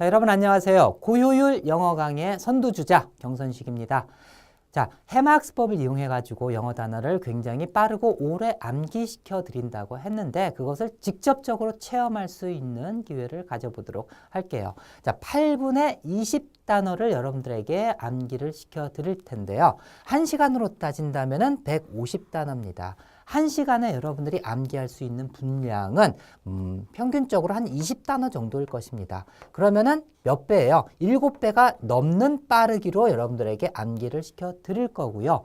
자, 여러분 안녕하세요. 고효율 영어 강의 선두주자 경선식입니다. 자, 해마학습법을 이용해 가지고 영어 단어를 굉장히 빠르고 오래 암기시켜 드린다고 했는데 그것을 직접적으로 체험할 수 있는 기회를 가져보도록 할게요. 자, 8분의 20 단어를 여러분들에게 암기를 시켜 드릴 텐데요. 1시간으로 따진다면은 150단어입니다. 한 시간에 여러분들이 암기할 수 있는 분량은 음, 평균적으로 한 20단어 정도일 것입니다. 그러면은 몇 배예요? 7배가 넘는 빠르기로 여러분들에게 암기를 시켜 드릴 거고요.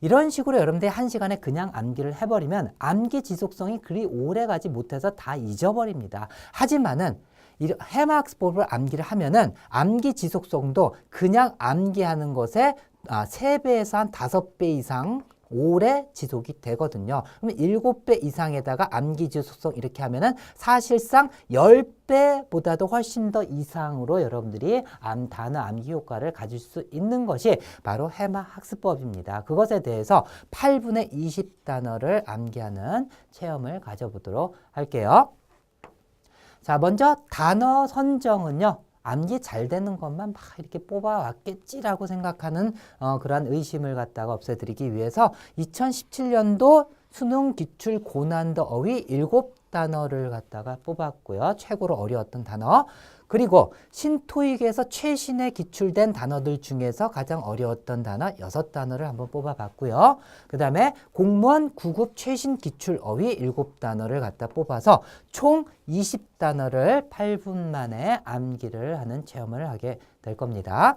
이런 식으로 여러분들이 한 시간에 그냥 암기를 해버리면 암기 지속성이 그리 오래 가지 못해서 다 잊어버립니다. 하지만은 이 해마학습법을 암기를 하면은 암기 지속성도 그냥 암기하는 것에 아, 3배에서 한 5배 이상 오래 지속이 되거든요. 그러면 7배 이상에다가 암기 지속성 이렇게 하면은 사실상 10배보다도 훨씬 더 이상으로 여러분들이 암, 단어 암기 효과를 가질 수 있는 것이 바로 해마 학습법입니다. 그것에 대해서 8분의 20 단어를 암기하는 체험을 가져보도록 할게요. 자, 먼저 단어 선정은요. 암기 잘 되는 것만 막 이렇게 뽑아왔겠지라고 생각하는 어, 그러한 의심을 갖다가 없애드리기 위해서 2017년도 수능 기출 고난도 어휘 일곱 단어를 갖다가 뽑았고요. 최고로 어려웠던 단어. 그리고 신토익에서 최신에 기출된 단어들 중에서 가장 어려웠던 단어 여섯 단어를 한번 뽑아봤고요. 그 다음에 공무원 9급 최신 기출 어휘 일곱 단어를 갖다 뽑아서 총 20단어를 8분 만에 암기를 하는 체험을 하게 될 겁니다.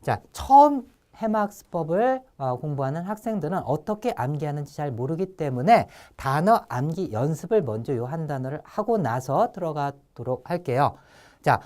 자, 처음 해마학습법을 어, 공부하는 학생들은 어떻게 암기하는지 잘 모르기 때문에 단어 암기 연습을 먼저 요 한 단어를 하고 나서 들어가도록 할게요. 자,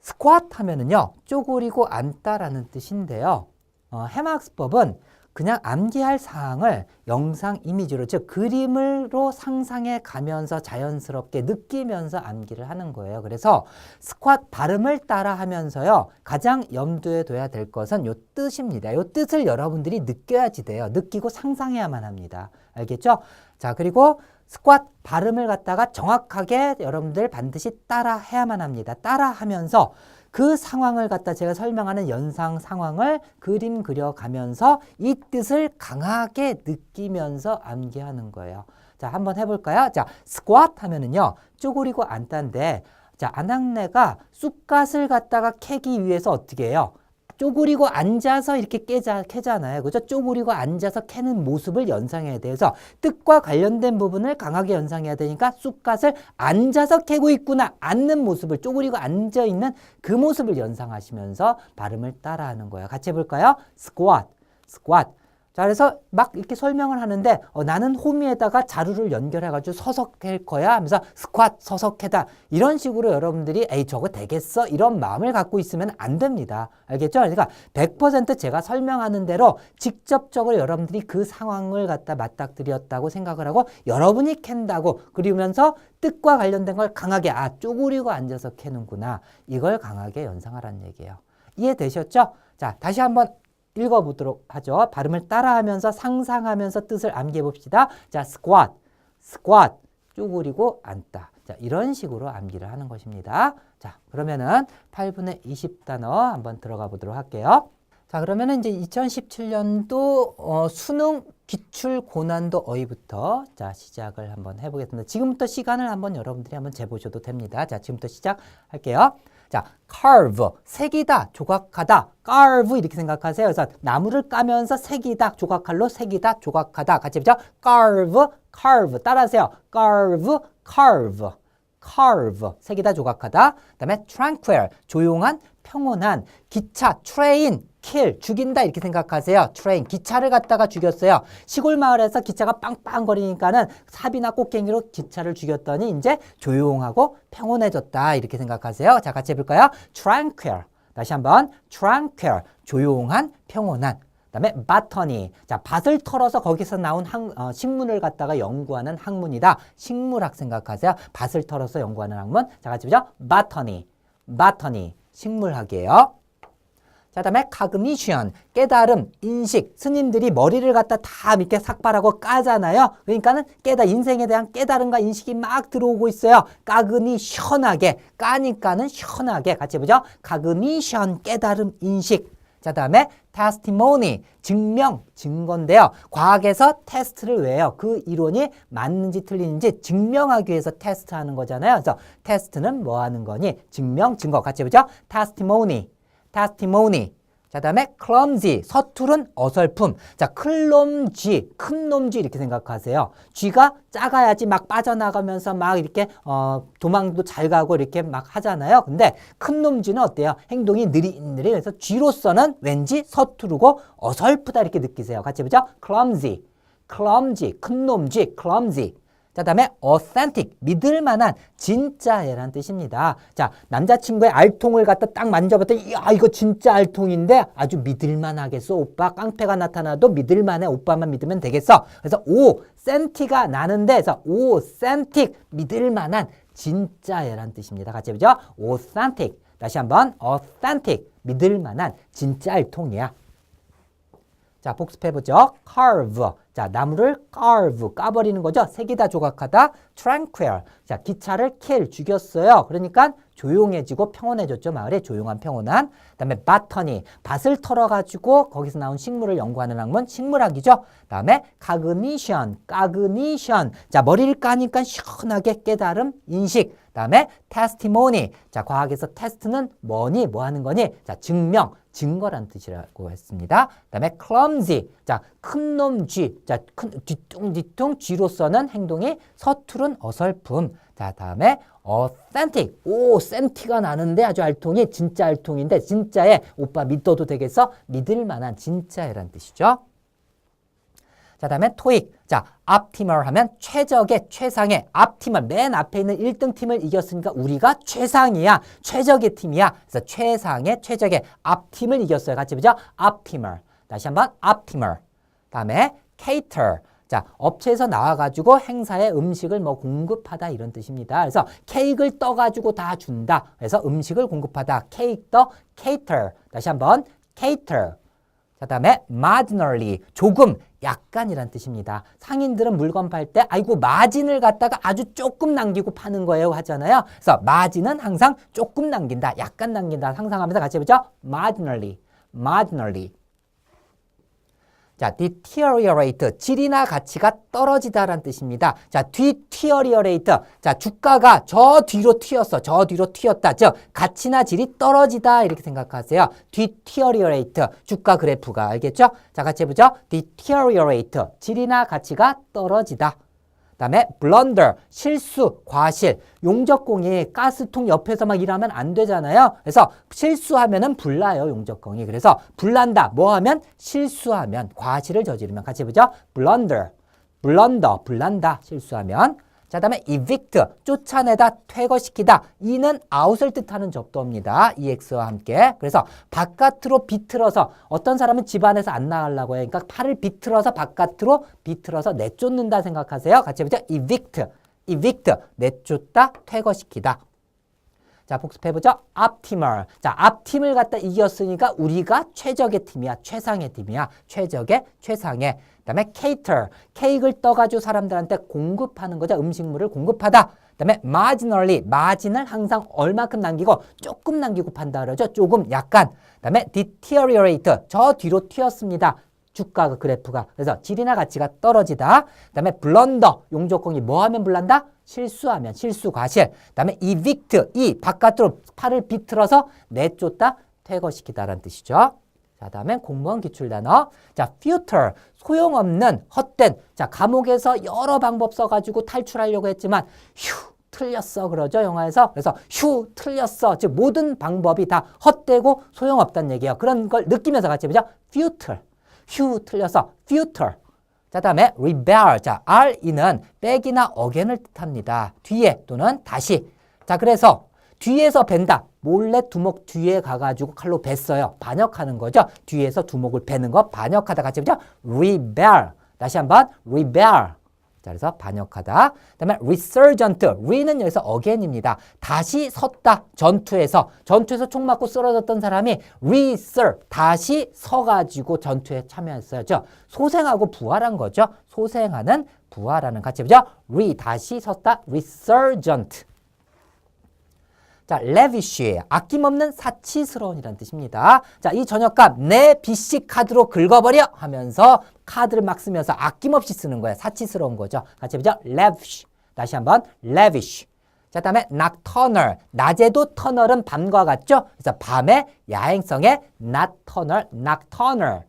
스쿼트 하면은요, 쪼그리고 앉다라는 뜻인데요. 어, 해마학습법은 그냥 암기할 사항을 영상 이미지로 즉 그림으로 상상해 가면서 자연스럽게 느끼면서 암기를 하는 거예요. 그래서 스쿼트 발음을 따라 하면서요. 가장 염두에 둬야 될 것은 요 뜻입니다. 요 뜻을 여러분들이 느껴야지 돼요. 느끼고 상상해야만 합니다. 알겠죠? 자, 그리고 스쿼트 발음을 갖다가 정확하게 여러분들 반드시 따라 해야만 합니다. 따라 하면서 그 상황을 갖다 제가 설명하는 연상 상황을 그림 그려가면서 이 뜻을 강하게 느끼면서 암기하는 거예요. 자, 한번 해볼까요? 자, 스쿼트 하면은요, 쪼그리고 앉다인데, 자, 안학내가 쑥갓을 갖다가 캐기 위해서 어떻게 해요? 쪼그리고 앉아서 이렇게 깨자, 캐잖아요. 그죠? 쪼그리고 앉아서 캐는 모습을 연상해야 돼서 뜻과 관련된 부분을 강하게 연상해야 되니까 쑥갓을 앉아서 캐고 있구나. 앉는 모습을 쪼그리고 앉아 있는 그 모습을 연상하시면서 발음을 따라하는 거예요. 같이 해볼까요? squat, squat. 자, 그래서 막 이렇게 설명을 하는데 어, 나는 호미에다가 자루를 연결해가지고 서석할 거야 하면서 스쿼트 서석해다 이런 식으로 여러분들이 에이 저거 되겠어 이런 마음을 갖고 있으면 안 됩니다. 알겠죠? 그러니까 100% 제가 설명하는 대로 직접적으로 여러분들이 그 상황을 갖다 맞닥뜨렸다고 생각을 하고 여러분이 캔다고 그리면서 뜻과 관련된 걸 강하게 아 쪼그리고 앉아서 캐는구나 이걸 강하게 연상하라는 얘기예요. 이해되셨죠? 자 다시 한번 읽어보도록 하죠. 발음을 따라하면서 상상하면서 뜻을 암기해 봅시다. 자, squat, squat, 쪼그리고 앉다. 자, 이런 식으로 암기를 하는 것입니다. 자, 그러면은 8분의 20 단어 한번 들어가 보도록 할게요. 자, 그러면은 이제 2017년도 어, 수능 기출 고난도 어휘부터 자, 시작을 한번 해보겠습니다. 지금부터 시간을 한번 여러분들이 한번 재보셔도 됩니다. 자, 지금부터 시작할게요. 자, carve, 색이다, 조각하다, carve 이렇게 생각하세요. 그래서 나무를 까면서 색이다, 조각칼로 색이다, 조각하다. 같이 해보죠. carve, carve. 따라하세요. carve, carve, carve. 색이다, 조각하다. 그 다음에 tranquil, 조용한, 평온한. 기차, train, kill, 죽인다 이렇게 생각하세요. train, 기차를 갖다가 죽였어요. 시골 마을에서 기차가 빵빵거리니까는 삽이나 꽃갱이로 기차를 죽였더니 이제 조용하고 평온해졌다 이렇게 생각하세요. 자, 같이 해볼까요? tranquil. 다시 한번 tranquil, 조용한, 평온한. 그다음에 바터니. 자, 밭을 털어서 거기서 나온 학, 어, 식물을 갖다가 연구하는 학문이다. 식물학 생각하세요. 밭을 털어서 연구하는 학문. 자, 같이 보죠. 바터니. 바터니. 식물학이에요. 자, 다음에 cognition, 깨달음, 인식. 스님들이 머리를 갖다 다 이렇게 삭발하고 까잖아요. 그러니까는 깨달, 인생에 대한 깨달음과 인식이 막 들어오고 있어요. cognition하게, 까니까는 시원하게. 같이 해보죠. cognition, 깨달음, 인식. 자, 다음에 testimony, 증명, 증거인데요. 과학에서 테스트를 왜 해요? 그 이론이 맞는지 틀리는지 증명하기 위해서 테스트하는 거잖아요. 그래서 테스트는 뭐 하는 거니? 증명, 증거. 같이 해보죠. testimony, testimony. 자, 다음에 clumsy, 서투른 어설픔. 자, 클놈 쥐, 큰놈쥐 이렇게 생각하세요. 쥐가 작아야지 막 빠져나가면서 막 이렇게 어, 도망도 잘 가고 이렇게 막 하잖아요. 근데 큰놈 쥐는 어때요? 행동이 느릿느릿. 그래서 쥐로서는 왠지 서투르고 어설프다 이렇게 느끼세요. 같이 해보죠. clumsy, clumsy, 큰놈 쥐, clumsy. 자, 다음에 authentic, 믿을 만한 진짜라는 뜻입니다. 자, 남자친구의 알통을 갖다 딱 만져봤더니 야, 이거 진짜 알통인데 아주 믿을 만하겠어. 오빠 깡패가 나타나도 믿을 만해. 오빠만 믿으면 되겠어. 그래서 오, 센티가 나는데 그래서 authentic, 믿을 만한 진짜라는 뜻입니다. 같이 해보죠. authentic. 다시 한번 authentic, 믿을 만한 진짜 알통이야. 자, 복습해보죠. carve. 자, 나무를 carve. 까버리는 거죠. 색이 다 조각하다. tranquil. 자, 기차를 kill. 죽였어요. 그러니까 조용해지고 평온해졌죠. 마을에 조용한 평온한. 그 다음에 botany. 밭을 털어가지고 거기서 나온 식물을 연구하는 학문. 식물학이죠. 다음에 cognition. cognition. 자, 머리를 까니까 시원하게 깨달음, 인식. 다음에 testimony. 자, 과학에서 테스트는 뭐니? 뭐 하는 거니? 자, 증명. 증거란 뜻이라고 했습니다. 그다음에 clumsy, 자 큰 놈 쥐, 자 큰 뒤뚱뒤뚱 쥐로서는 행동이 서투른 어설픔. 자 다음에 authentic, 오 센티가 나는데 아주 알통이 진짜 알통인데 진짜에 오빠 믿어도 되겠어? 믿을 만한 진짜이란 뜻이죠. 자, 다음에 토익. 자, optimal 하면 최적의 최상의 optimal 맨 앞에 있는 1등 팀을 이겼으니까 우리가 최상이야. 최적의 팀이야. 그래서 최상의 최적의 optim을 이겼어요. 같이 보죠. optimal. 다시 한번 optimal. 다음에 cater. 자, 업체에서 나와가지고 행사에 음식을 뭐 공급하다 이런 뜻입니다. 그래서 케이크를 떠가지고 다 준다. 그래서 음식을 공급하다. 케이크 떠 cater. 다시 한번 cater. 자, 다음에 marginally 조금 약간이란 뜻입니다. 상인들은 물건 팔 때 아이고 마진을 갖다가 아주 조금 남기고 파는 거예요 하잖아요. 그래서 마진은 항상 조금 남긴다, 약간 남긴다 상상하면서 같이 해보죠. marginally, marginally. 자, deteriorate, 질이나 가치가 떨어지다라는 뜻입니다. 자, deteriorate, 자, 주가가 저 뒤로 튀었어. 저 뒤로 튀었다. 즉, 가치나 질이 떨어지다 이렇게 생각하세요. deteriorate, 주가 그래프가 알겠죠? 자, 같이 해보죠. deteriorate, 질이나 가치가 떨어지다. 다음에 blunder, 실수, 과실. 용접공이 가스통 옆에서 막 일하면 안 되잖아요. 그래서 실수하면은 불나요, 용접공이. 그래서 불난다. 뭐 하면? 실수하면, 과실을 저지르면. 같이 해보죠. blunder, blunder, 불난다. 실수하면. 자, 다음에 evict, 쫓아내다, 퇴거시키다. 이는 out을 뜻하는 접두어입니다. ex와 함께. 그래서 바깥으로 비틀어서 어떤 사람은 집 안에서 안 나가려고 해요. 그러니까 팔을 비틀어서 바깥으로 비틀어서 내쫓는다 생각하세요. 같이 해보죠. evict, evict, 내쫓다, 퇴거시키다. 자, 복습해보죠. optimal. 자, 앞팀을 갖다 이겼으니까 우리가 최적의 팀이야. 최상의 팀이야. 최적의, 최상의. 그 다음에 cater. 케이크를 떠가지고 사람들한테 공급하는 거죠. 음식물을 공급하다. 그 다음에 marginally. 마진을 항상 얼마큼 남기고 조금 남기고 판다 그러죠. 조금, 약간. 그 다음에 deteriorate. 저 뒤로 튀었습니다. 주가 그래프가. 그래서 질이나 가치가 떨어지다. 그 다음에 블런더. 용접공이 뭐 하면 불난다? 실수하면 실수 과실. 그다음에 evict 이 바깥으로 팔을 비틀어서 내쫓다 퇴거시키다라는 뜻이죠. 자, 다음에 공무원 기출 단어. 자, futile 소용없는 헛된. 자, 감옥에서 여러 방법 써 가지고 탈출하려고 했지만 휴 틀렸어 그러죠 영화에서 그래서 휴 틀렸어 즉 모든 방법이 다 헛되고 소용없다는 얘기예요 그런 걸 느끼면서 같이 해보죠 futile 휴 틀렸어 futile 자, 다음에 rebel. 자, re는 백이나 어겐을 뜻합니다. 뒤에 또는 다시. 자, 그래서 뒤에서 벤다. 몰래 두목 뒤에 가가지고 칼로 뱄어요. 반역하는 거죠. 뒤에서 두목을 베는 거 반역하다 같이 보죠. rebel. 다시 한번 rebel. 자, 그래서 반역하다. 그다음에 resurgent. re는 여기서 again입니다. 다시 섰다. 전투에서 전투에서 총 맞고 쓰러졌던 사람이 resur 다시 서가지고 전투에 참여했어요. 죠 소생하고 부활한 거죠. 소생하는 부활하는 같이 보죠. re 다시 섰다. resurgent. 자, lavish 아낌없는 사치스러운이라는 뜻입니다. 자, 이 저녁값 내 BC 카드로 긁어버려 하면서 카드를 막 쓰면서 아낌없이 쓰는 거예요. 사치스러운 거죠. 같이 보죠. lavish. 다시 한번 lavish. 자, 다음에 nocturnal. 낮에도 터널은 밤과 같죠? 그래서 밤의 야행성의 nocturnal, nocturnal,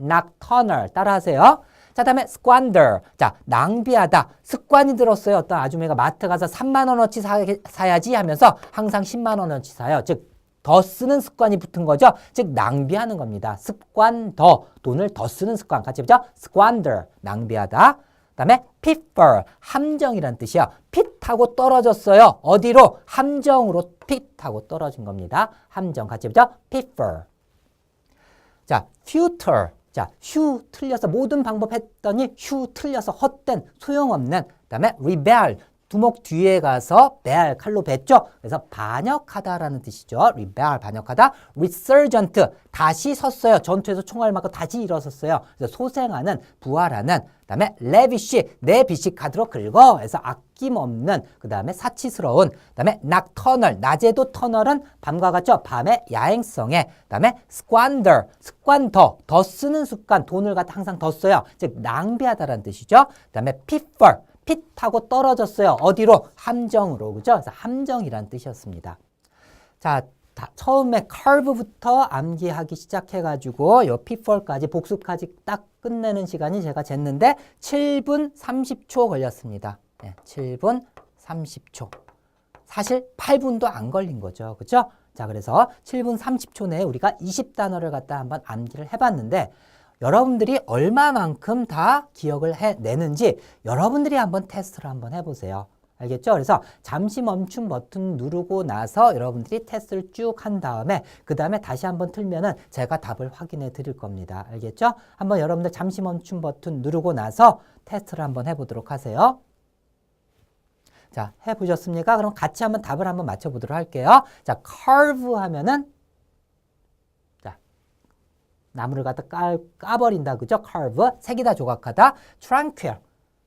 nocturnal. 따라하세요. 자, 다음에 squander. 자, 낭비하다. 습관이 들었어요. 어떤 아주머니가 마트 가서 3만 원어치 사, 사야지 하면서 항상 10만 원어치 사요. 즉, 더 쓰는 습관이 붙은 거죠. 즉, 낭비하는 겁니다. 습관 더. 돈을 더 쓰는 습관. 같이 보죠. squander. 낭비하다. 그다음에 pitfall 함정이란 뜻이야. 핏하고 떨어졌어요. 어디로? 함정으로 핏하고 떨어진 겁니다. 함정 같이 보죠. pitfall. 자, futile. 자, 휴 틀려서 모든 방법 했더니 휴 틀려서 헛된 소용없는. 그다음에 rebel 두목 뒤에 가서 bear 칼로 뱉죠. 그래서 반역하다라는 뜻이죠. rebel 반역하다. resurgent 다시 섰어요. 전투에서 총알 맞고 다시 일어섰어요. 그래서 소생하는 부활하는. 그다음에 lavish 내 빚이 카드로 긁어. 그래서 아낌없는. 그다음에 사치스러운. 그다음에 nocturnal 낮에도 터널은 밤과 같죠. 밤의 야행성에. 그다음에 squander 습관 더. 더 쓰는 습관 돈을 갖다 항상 더 써요. 즉 낭비하다라는 뜻이죠. 그다음에 pitfall 핏 하고 떨어졌어요. 어디로? 함정으로. 그죠? 그래서 함정이란 뜻이었습니다. 자, 다, 처음에 curve부터 암기하기 시작해가지고 요 pitfall까지 복습까지 딱 끝내는 시간이 제가 쟀는데 7분 30초 걸렸습니다. 네, 7분 30초. 사실 8분도 안 걸린 거죠. 그죠? 자, 그래서 7분 30초 내에 우리가 20단어를 갖다 한번 암기를 해봤는데 여러분들이 얼마만큼 다 기억을 해내는지 여러분들이 한번 테스트를 한번 해보세요. 알겠죠? 그래서 잠시 멈춤 버튼 누르고 나서 여러분들이 테스트를 쭉 한 다음에 그 다음에 다시 한번 틀면은 제가 답을 확인해 드릴 겁니다. 알겠죠? 한번 여러분들 잠시 멈춤 버튼 누르고 나서 테스트를 한번 해보도록 하세요. 자, 해보셨습니까? 그럼 같이 한번 답을 한번 맞춰보도록 할게요. 자, curve 하면은 나무를 갖다 까, 까버린다. 그죠? carve. 색이 다 조각하다. tranquil.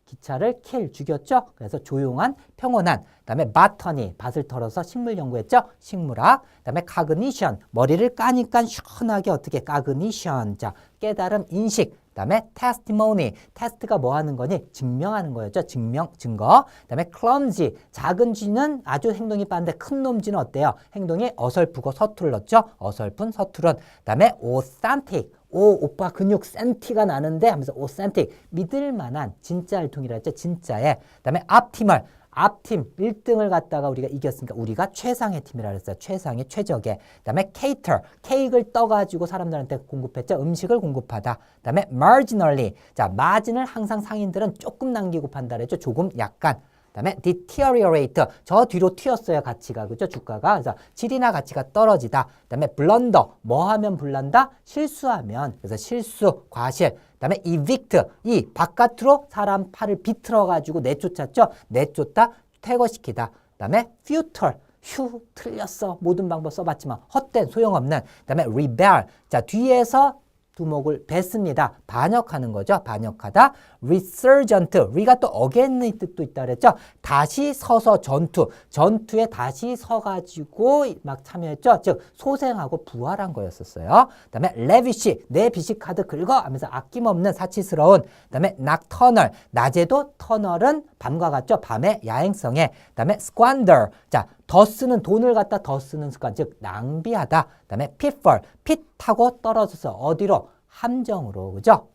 기차를 kill. 죽였죠? 그래서 조용한, 평온한. 그 다음에 botany. 밭을 털어서 식물 연구했죠? 식물학. 그 다음에 cognition. 머리를 까니까 시원하게 어떻게 cognition. 자, 깨달음, 인식. 그다음에 testimony, 테스트가 뭐 하는 거니? 증명하는 거였죠. 증명, 증거. 그다음에 clumsy, 작은 쥐는 아주 행동이 빠른데 큰 놈쥐는 어때요? 행동이 어설프고 서툴렀죠. 어설픈, 서투른. 그다음에 authentic, 오 오빠 근육 센티가 나는데 하면서 authentic, 믿을 만한 진짜 알통이라 했죠. 진짜의. 그다음에 optimal, 앞팀 1등을 갖다가 우리가 이겼으니까 우리가 최상의 팀이라 그랬어요. 최상의 최적의. 그다음에 cater 케이크를 떠가지고 사람들한테 공급했죠. 음식을 공급하다. 그다음에 marginally 자 마진을 항상 상인들은 조금 남기고 그랬죠. 조금 약간. 그다음에 deteriorate 저 뒤로 튀었어요 가치가. 그죠? 주가가. 그래서 질이나 가치가 떨어지다. 그다음에 blunder. 뭐 하면 불난다 실수하면. 그래서 실수 과실. 그다음에 evict. 이 바깥으로 사람 팔을 비틀어 가지고 내쫓았죠? 내쫓다 퇴거시키다. 그다음에 futile. 휴 틀렸어. 모든 방법 써봤지만 헛된 소용없는. 그다음에 rebel. 자 뒤에서 두목을 뱉습니다. 반역하는 거죠. 반역하다. resurgent. re가 또 again의 뜻도 있다 그랬죠. 다시 서서 전투. 전투에 다시 서가지고 막 참여했죠. 즉 소생하고 부활한 거였었어요. 그 다음에 lavish. 내 비식 카드 긁어 하면서 아낌없는 사치스러운. 그 다음에 nocturnal. 낮에도 터널은 밤과 같죠. 밤의 야행성에. 그 다음에 squander. 자, 더 쓰는 돈을 갖다 더 쓰는 습관, 즉 낭비하다. 그다음에 pitfall, 핏하고 떨어져서 어디로 함정으로, 그죠?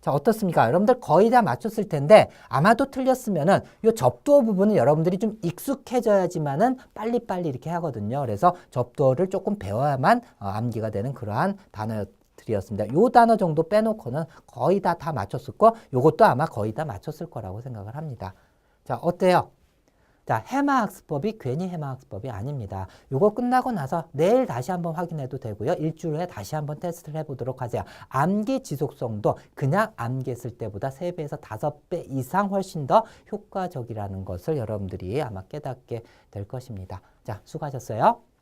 자 어떻습니까? 여러분들 거의 다 맞췄을 텐데 아마도 틀렸으면은 이 접두어 부분은 여러분들이 좀 익숙해져야지만은 빨리빨리 이렇게 하거든요. 그래서 접두어를 조금 배워야만 어, 암기가 되는 그러한 단어들이었습니다. 요 단어 정도 빼놓고는 거의 다 다 맞췄을 거, 요것도 아마 거의 다 맞췄을 거라고 생각을 합니다. 자 어때요? 자, 해마 학습법이 괜히 해마 학습법이 아닙니다. 요거 끝나고 나서 내일 다시 한번 확인해도 되고요. 일주일 후에 다시 한번 테스트를 해보도록 하세요. 암기 지속성도 그냥 암기했을 때보다 세배에서 다섯 배 이상 훨씬 더 효과적이라는 것을 여러분들이 아마 깨닫게 될 것입니다. 자, 수고하셨어요.